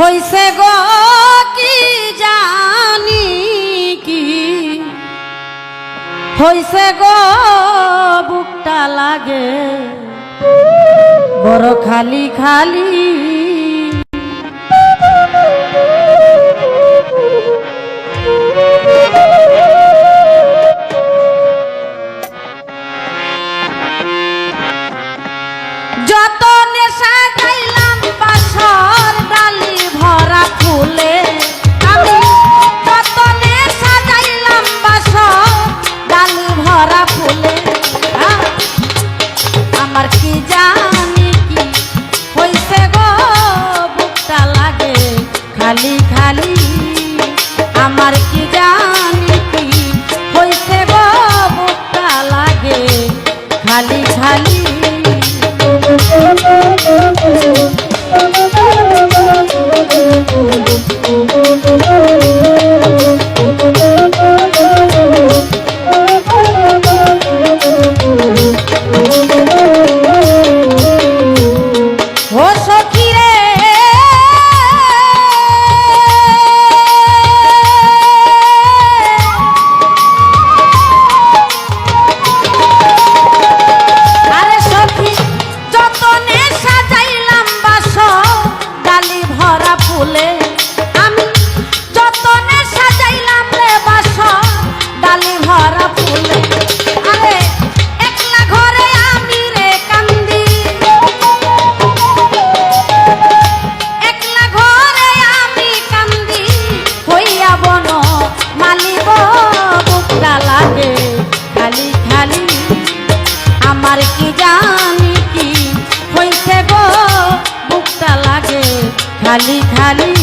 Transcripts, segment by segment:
হইছে গো কি জানি কি? হইছে গো বুকটা লাগে। বড় খালি খালি ঝালি ঝালি খালি খালি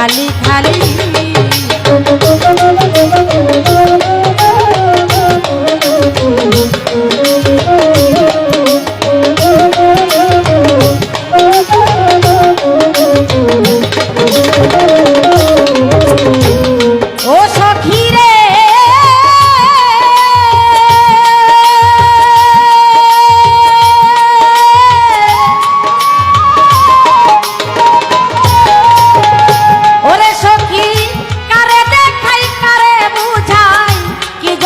খালি খালি।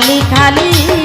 খালি খালি